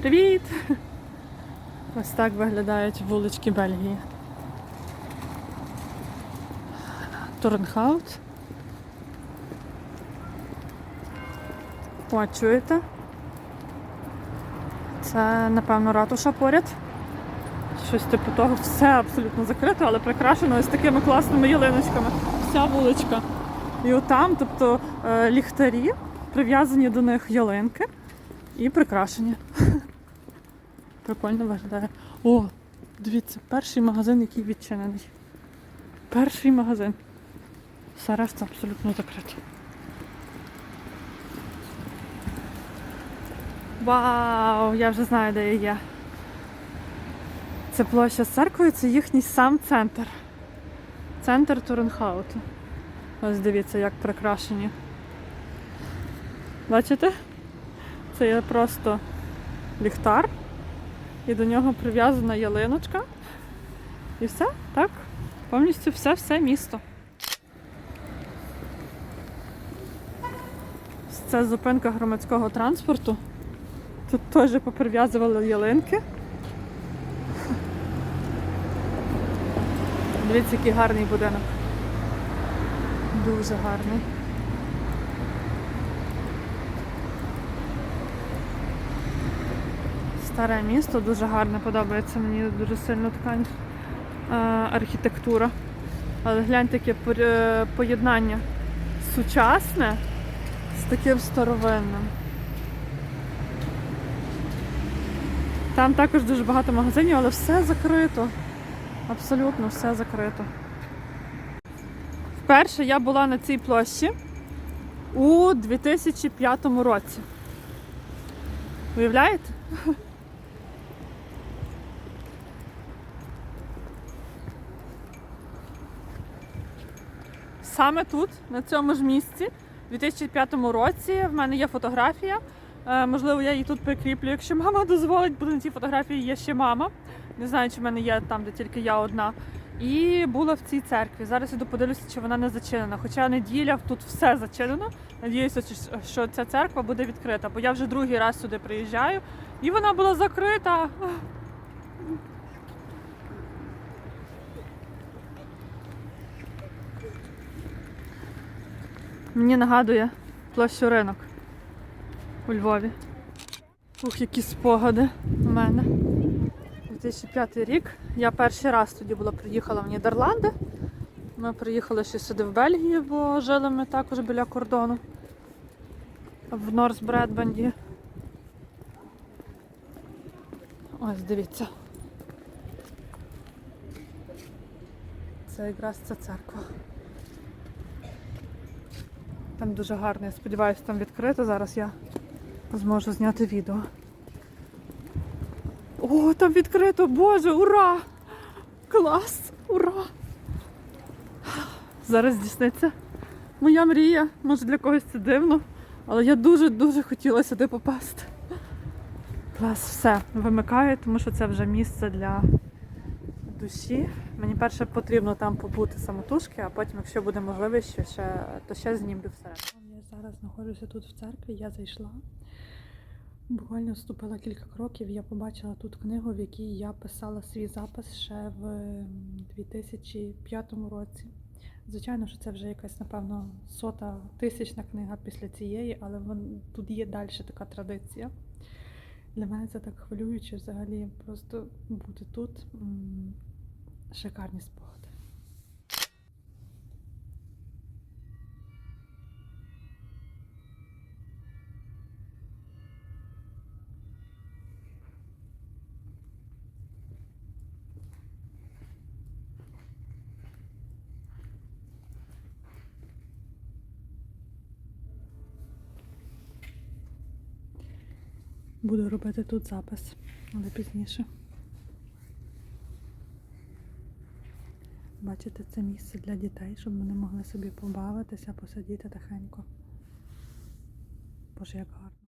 Привіт! Ось так виглядають вулички Бельгії. Торнхаут. О, чуєте? Це, напевно, ратуша поряд. Щось типу того, все абсолютно закрито, але прикрашено ось такими класними ялиночками. Вся вуличка. І отам, тобто е, ліхтарі, прив'язані до них ялинки і прикрашені. Прикольно виглядає. О, дивіться, перший магазин, який відчинений. Перший магазин. Все решта абсолютно закрито. Вау, я вже знаю, де я є. Це площа з церквою, це їхній сам центр. Центр Туренхауту. Ось дивіться, як прикрашені. Бачите? Це є просто ліхтар, і до нього прив'язана ялиночка. І все, так? Повністю все-все місто. Це зупинка громадського транспорту. Тут теж поприв'язували ялинки. Дивіться, який гарний будинок. Дуже гарний. Старе місто, дуже гарне, подобається мені дуже сильно така е, архітектура. Але гляньте, яке е, поєднання сучасне з таким старовинним. Там також дуже багато магазинів, але все закрито. Абсолютно все закрито. Вперше я була на цій площі у 2005 році. Уявляєте? Саме тут, на цьому ж місці, у 2005 році, в мене є фотографія. Е, Можливо, я її тут прикріплю, якщо мама дозволить, бо на цій фотографії є ще мама. Не знаю, чи в мене є там, де тільки я одна. І була в цій церкві. Зараз іду подивлюся, чи вона не зачинена. Хоча неділя тут все зачинено. Надіюся, що ця церква буде відкрита, бо я вже другий раз сюди приїжджаю, і вона була закрита. Мені нагадує площу ринок у Львові. Ух, які спогади у мене. 2005 рік. Я перший раз тоді була приїхала в Нідерланди. Ми приїхали ще сюди в Бельгію, бо жили ми також біля кордону. В Норсбредбенді. Ось дивіться. Це якраз ця церква. Там дуже гарно, я сподіваюся, там відкрито. Зараз я зможу зняти відео. О, там відкрито, Боже, ура! Клас! Ура! Зараз здійсниться моя мрія. Може для когось це дивно, але я дуже-дуже хотіла сюди попасти. Клас, все, вимикаю, тому що це вже місце для душі. Мені перше потрібно там побути самотужки, а потім, якщо буде можливість, що ще, то ще знімлю всередину. Я зараз знаходжуся тут в церкві, я зайшла. Буквально вступила кілька кроків. Я побачила тут книгу, в якій я писала свій запис ще в ем, 2005 році. Звичайно, що це вже якась, напевно, сота тисячна книга після цієї, але вон, тут є далі така традиція. Для мене це так хвилююче взагалі просто бути тут. Шикарні спогади. Буду робити тут запис, але пізніше. Бачите, це місце для дітей, щоб вони могли собі побавитися, посидіти тихенько. Боже, як гарно.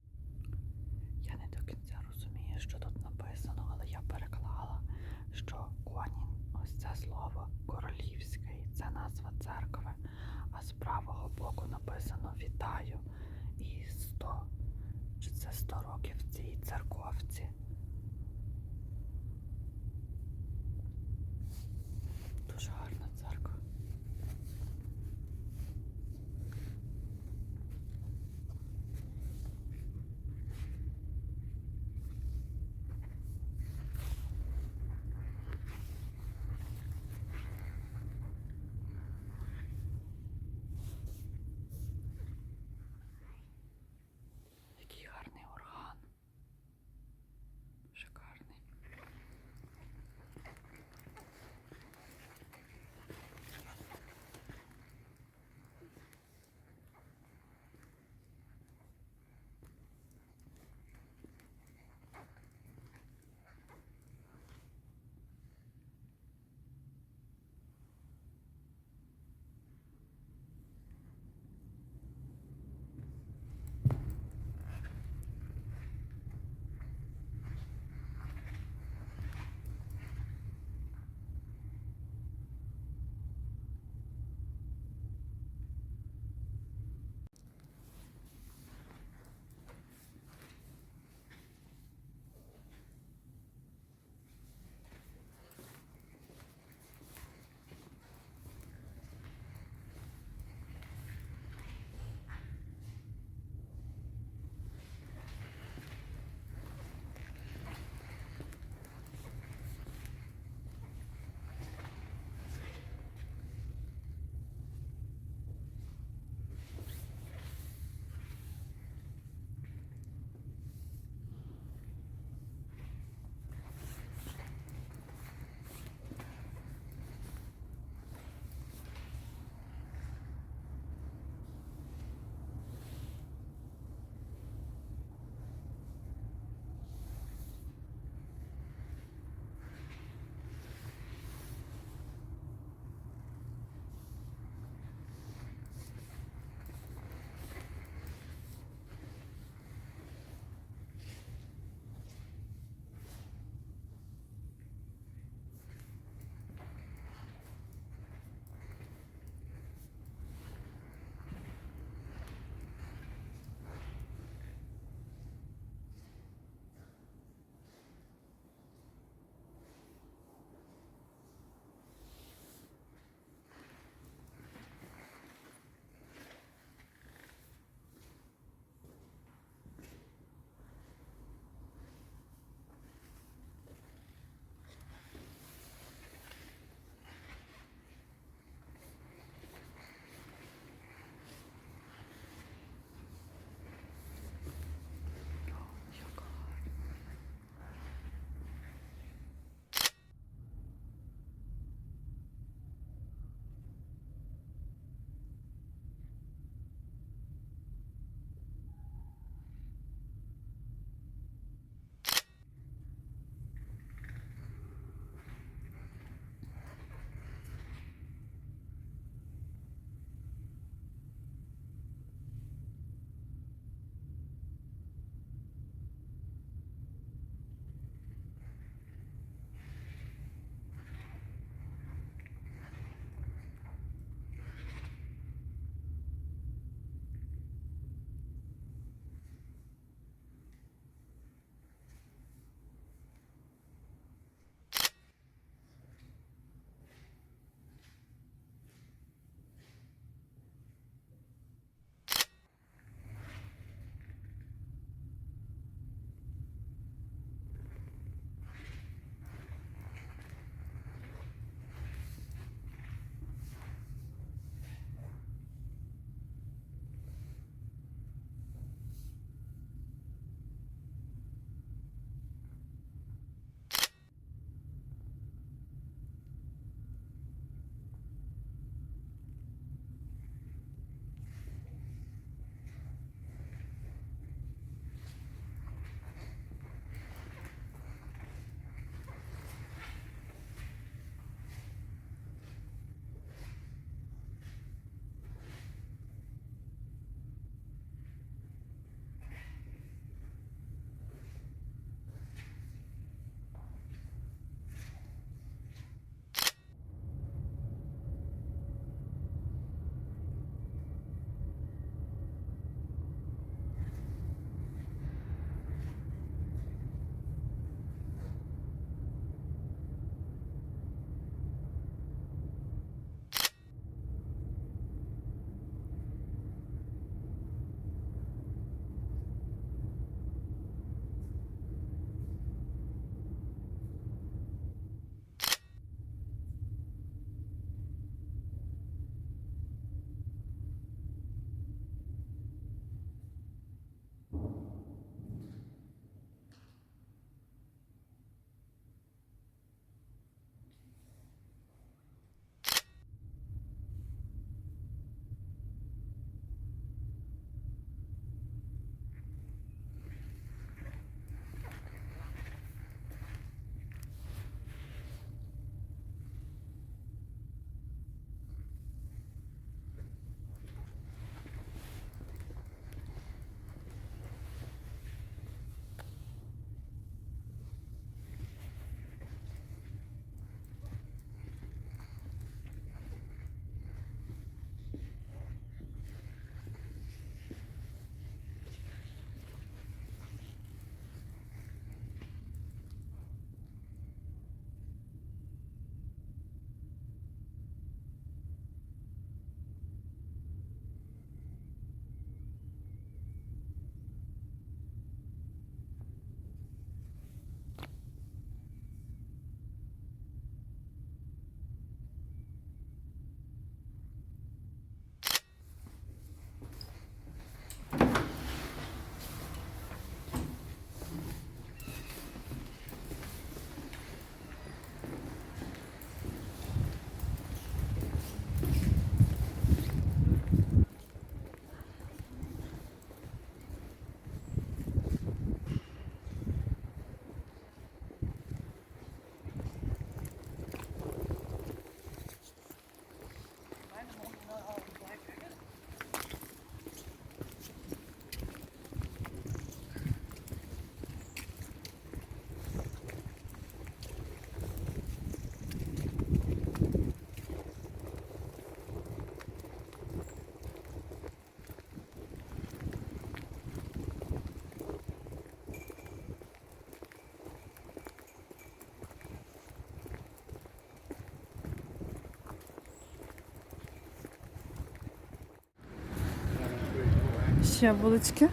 Ще вулички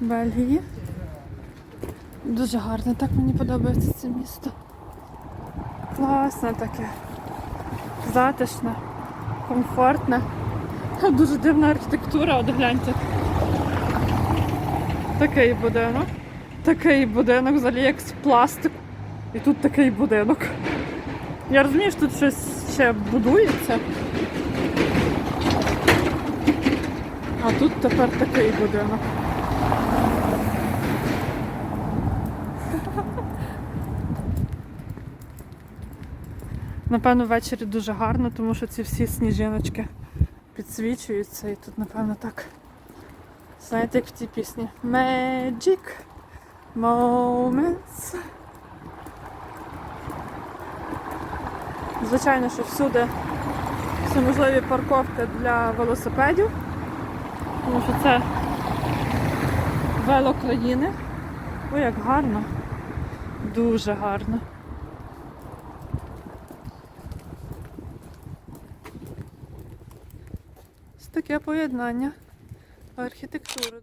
Бельгії. Дуже гарне, так мені подобається це місто. Класне таке. Затишне, комфортне. Дуже дивна архітектура, от гляньте. Такий будинок. Такий будинок взагалі як з пластику. І тут такий будинок. Я розумію, що тут щось ще будується. А тут тепер такий будинок. Напевно, ввечері дуже гарно, тому що ці всі сніжиночки підсвічуються і тут, напевно, так. Знаєте, як в тій пісні Magic Moments. Звичайно, що всюди всі можливі парковки для велосипедів, тому що це велокраїни. Ой, як гарно. Дуже гарно. Ось таке поєднання архітектури.